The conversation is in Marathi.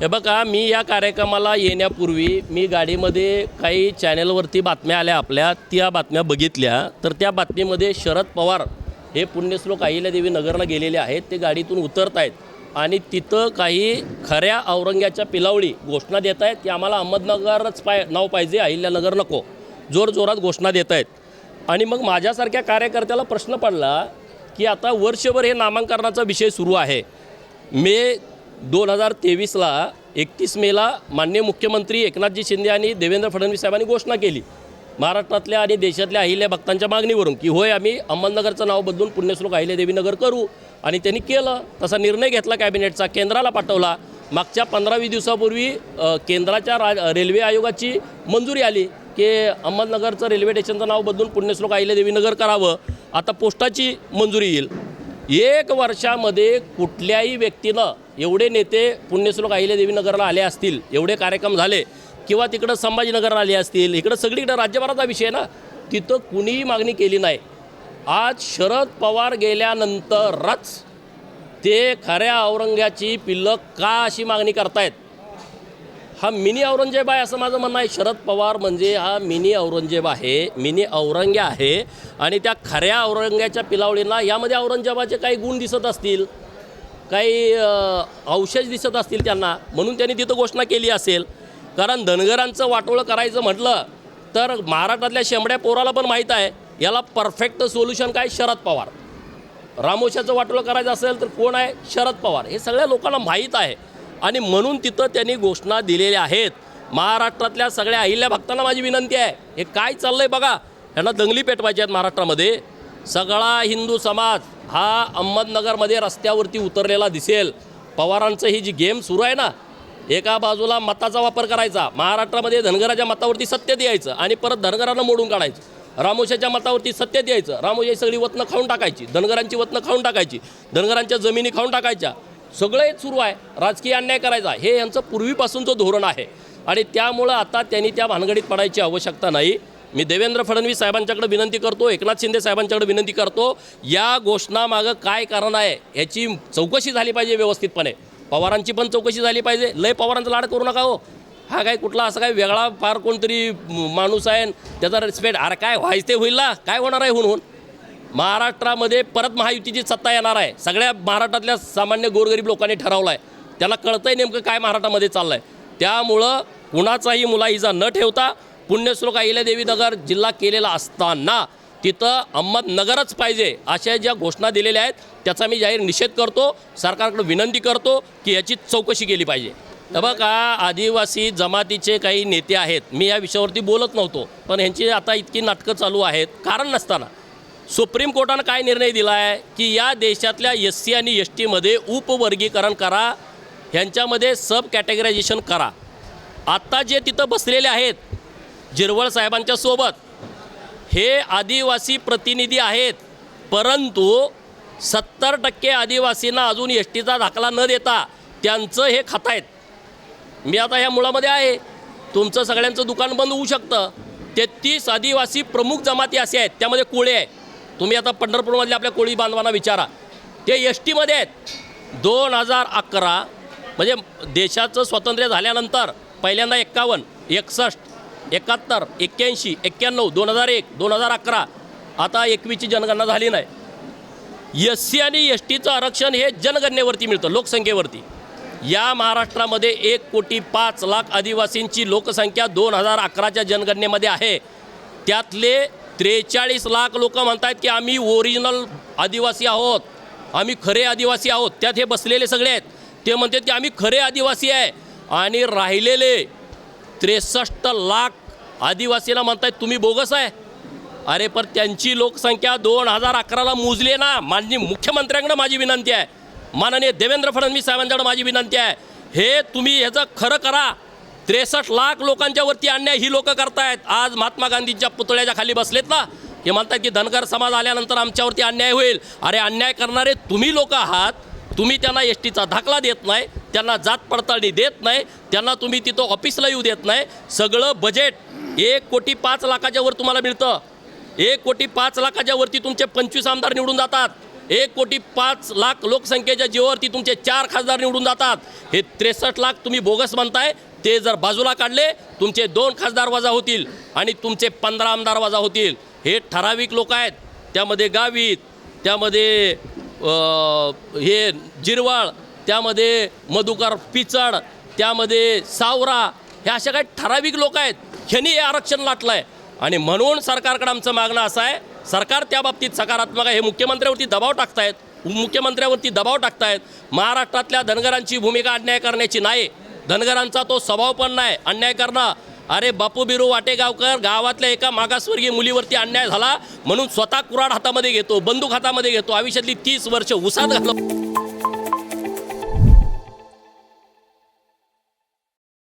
हे बघा मी या कार्यक्रमाला येण्यापूर्वी मी गाडीमध्ये काही चॅनलवरती बातम्या आल्या आपल्या. त्या बातम्या बघितल्या. तर त्या बातमीमध्ये शरद पवार हे पुण्यश्लोक अहिल्यादेवी नगरला गेलेले आहेत. ते गाडीतून उतरत आहेत. आणि तिथं काही खऱ्या औरंग्याच्या पिलावळी घोषणा देत आहेत. की आम्हाला अहमदनगरच पाय नाव पाहिजे. अहिल्यानगर नको. जोरजोरात घोषणा देत आहेत. आणि मग माझ्यासारख्या कार्यकर्त्याला प्रश्न पडला की आता वर्षभर हे नामांकनाचा विषय सुरू आहे. मे दोन हजार तेवीसला एकतीस मेला मान्य मुख्यमंत्री एकनाथजी शिंदे आणि देवेंद्र फडणवीस साहेबांनी घोषणा केली. महाराष्ट्रातल्या आणि देशातल्या अहिल्या भक्तांच्या मागणीवरून की होय आम्ही अहमदनगरचं नाव बदलून पुण्यश्लोक अहिल्यादेवी नगर करू. आणि त्यांनी केलं. तसा निर्णय घेतला कॅबिनेटचा केंद्राला पाठवला. मागच्या पंधरा वीस दिवसापूर्वी केंद्राच्या रा रेल्वे आयोगाची मंजुरी आली की अहमदनगरचं रेल्वे स्टेशनचं नाव बदलून पुण्यश्लोक अहिल्यादेवी नगर करावं. आता पोस्टाची मंजुरी येईल. एक वर्षामध्ये कुठल्याही व्यक्तीनं एवढे नेते पुण्यश्लोक अहिल्यादेवी देवीनगरला आले असतील एवढे कार्यक्रम झाले किंवा तिकडं संभाजीनगरला आले असतील इकडं सगळीकडं राज्यभराचा विषय ना तिथं कुणीही मागणी केली नाही. आज शरद पवार गेल्यानंतरच ते खऱ्या औरंग्याची पिल्लं का अशी मागणी करतायत? हा मिनी औरंगजेब आहे असं माझं म्हणणं आहे. शरद पवार म्हणजे हा मिनी औरंगजेब आहे मिनी औरंग्या आहे आणि त्या खऱ्या औरंग्याच्या पिलावळींना यामध्ये औरंगजेबाचे काही गुण दिसत असतील. काही अवशेष दिसत असतील त्यांना म्हणून त्यांनी तिथं घोषणा केली असेल. कारण धनगरांचं वाटोळं करायचं म्हटलं तर महाराष्ट्रातल्या शेंबड्या पोराला पण माहीत आहे याला परफेक्ट सोल्युशन काय? शरद पवार. रामोशाचं वाटोळं करायचं असेल तर कोण आहे? शरद पवार. हे सगळ्या लोकांना माहीत आहे. आणि म्हणून तिथं त्यांनी घोषणा दिलेल्या आहेत. महाराष्ट्रातल्या सगळ्या अहिल्या भक्तांना माझी विनंती आहे हे काय चाललं आहे बघा? यांना दंगली पेटवायची आहेत महाराष्ट्रामध्ये. सगळा हिंदू समाज हा अहमदनगरमध्ये रस्त्यावरती उतरलेला दिसेल. पवारांचं ही जी गेम सुरू आहे ना एका बाजूला मताचा वापर करायचा महाराष्ट्रामध्ये धनगराच्या मतावरती सत्य द्यायचं आणि परत धनगरांना मोडून काढायचं. रामोशाच्या मतावरती सत्य द्यायचं रामोशाची सगळी वतनं खाऊन टाकायची धनगरांची वतनं खाऊन टाकायची धनगरांच्या जमिनी खाऊन टाकायच्या. सगळं सुरू आहे राजकीय अन्याय करायचा हे यांचं पूर्वीपासूनचं धोरण आहे. आणि त्यामुळं आता त्यांनी त्या भानगडीत पडायची आवश्यकता नाही. मी देवेंद्र फडणवीस साहेबांच्याकडे विनंती करतो एकनाथ शिंदे साहेबांच्याकडे विनंती करतो या घोषणामागं काय कारण आहे याची चौकशी झाली पाहिजे व्यवस्थितपणे. पवारांची पण चौकशी झाली पाहिजे. लय पवारांचा लाड करू नका हो. हा काय कुठला असा काय वेगळा फार कोणतरी माणूस आहे त्याचा रिस्पेक्ट अरे काय व्हायचं ते होईल ना? काय होणार आहे हुनहून? महाराष्ट्रामध्ये परत महायुतीची सत्ता येणार आहे. सगळ्या महाराष्ट्रातल्या सामान्य गोरगरीब लोकांनी ठरवलं आहे त्याला कळतंय नेमकं काय महाराष्ट्रामध्ये चाललं आहे त्यामुळं कुणाचाही मुलाहिजा न ठेवता पुण्यश्लोक अहिल्यादेवीनगर जिल्हा केलेला असताना तिथं अहमदनगरच पाहिजे अशा ज्या घोषणा दिलेल्या आहेत त्याचा मी जाहीर निषेध करतो सरकारकडे विनंती करतो की याची चौकशी केली पाहिजे. तर बघा आदिवासी जमातीचे काही नेते आहेत मी या विषयावरती बोलत नव्हतो पण ह्यांची आता इतकी नाटकं चालू आहेत कारण नसताना. सुप्रीम कोर्टानं काय निर्णय दिला आहे की या देशातल्या एस सी आणि एस टीमध्ये उपवर्गीकरण करा ह्यांच्यामध्ये सब कॅटेगरायझेशन करा. आत्ता जे तिथं बसलेले आहेत जिरवळ साहेबांच्या सोबत. हे आदिवासी प्रतिनिधी आहेत परंतु सत्तर टक्के आदिवासींना अजून एस टीचा दाखला न देता त्यांचं हे खातायत मी आता ह्या मुळामध्ये आहे तुमचं सगळ्यांचं दुकान बंद होऊ शकतं. तेहतीस आदिवासी प्रमुख जमाती असे आहेत त्यामध्ये कोळी आहे. तुम्ही आता पंढरपूरमधल्या आपल्या कोळी बांधवांना विचारा. ते एस टीमध्ये आहेत. दोन हजार अकरा म्हणजे देशाचं स्वातंत्र्य झाल्यानंतर पहिल्यांदा एक्कावन्न एकसष्ट एकाहत्तर एक्क्याऐंशी एक्क्याण्णव दोन हजार एक दोन हजार अकरा. आता एकवीसची जनगणना झाली नाही. एस सी आणि एस टीचं आरक्षण हे जनगणनेवरती मिळतं लोकसंख्येवरती. या महाराष्ट्रामध्ये एक कोटी पाच लाख आदिवासींची लोकसंख्या दोन हजार अकराच्या जनगणनेमध्ये आहे. त्यातले त्रेचाळीस लाख लोक म्हणतात की आम्ही ओरिजिनल आदिवासी आहोत. आम्ही खरे आदिवासी आहोत. त्यात हे बसलेले सगळे आहेत. ते म्हणतात की आम्ही खरे आदिवासी आहे. आणि राहिलेले त्रेसष्ट लाख आदिवासींना म्हणतायत तुम्ही बोगस आहे. अरे पण त्यांची लोकसंख्या दोन हजार अकराला मोजली ना. माननीय मुख्यमंत्र्यांकडे माझी विनंती आहे. माननीय देवेंद्र फडणवीस साहेबांच्याकडे माझी विनंती आहे. हे तुम्ही ह्याचं खरं करा. त्रेसष्ट लाख लोकांच्या वरती अन्याय ही लोक करतायत. आज महात्मा गांधींच्या पुतळ्याच्या खाली बसलेत ना. हे म्हणतात की धनगर समाज आल्यानंतर आमच्यावरती अन्याय होईल. अरे अन्याय करणारे तुम्ही लोक आहात. तुम्ही त्यांना एस टीचा दाखला देत नाही. त्यांना जात पडताळणी देत नाही. त्यांना तुम्ही तिथं ऑफिसला येऊ देत नाही. सगळं बजेट एक कोटी पाच लाखाच्या वर तुम्हाला मिळतं. एक कोटी पाच लाखाच्या वरती तुमचे पंचवीस आमदार निवडून जातात. एक कोटी पाच लाख लोकसंख्येच्या जीवावरती तुमचे चार खासदार निवडून जातात. हे त्रेसष्ट लाख तुम्ही बोगस म्हणताय ते जर बाजूला काढले तुमचे दोन खासदार वजा होतील आणि तुमचे पंधरा आमदार वजा होतील. हे ठराविक लोक आहेत. त्यामध्ये गावीत त्यामध्ये हे जिरवाळ त्यामध्ये मधुकर पिचड त्यामध्ये सावरा हे अशा काही ठराविक लोक आहेत. ह्यांनी हे आरक्षण लाटलं आहे आणि म्हणून सरकारकडे आमचं मागणं असं आहे सरकार त्या बाबतीत सकारात्मक आहे. हे मुख्यमंत्र्यावरती दबाव टाकतायत. मुख्यमंत्र्यावरती दबाव टाकतायत. महाराष्ट्रातल्या धनगरांची भूमिका अन्याय करण्याची नाही. धनगरांचा तो स्वभाव पण नाही. अन्याय करणं. अरे बापू बिरू वाटेगावकर गावातल्या एका मागासवर्गीय मुलीवरती अन्याय झाला म्हणून स्वतः कुराड हातामध्ये घेतो बंदूक हातामध्ये घेतो आयुष्यातली तीस वर्ष उसात घातलं.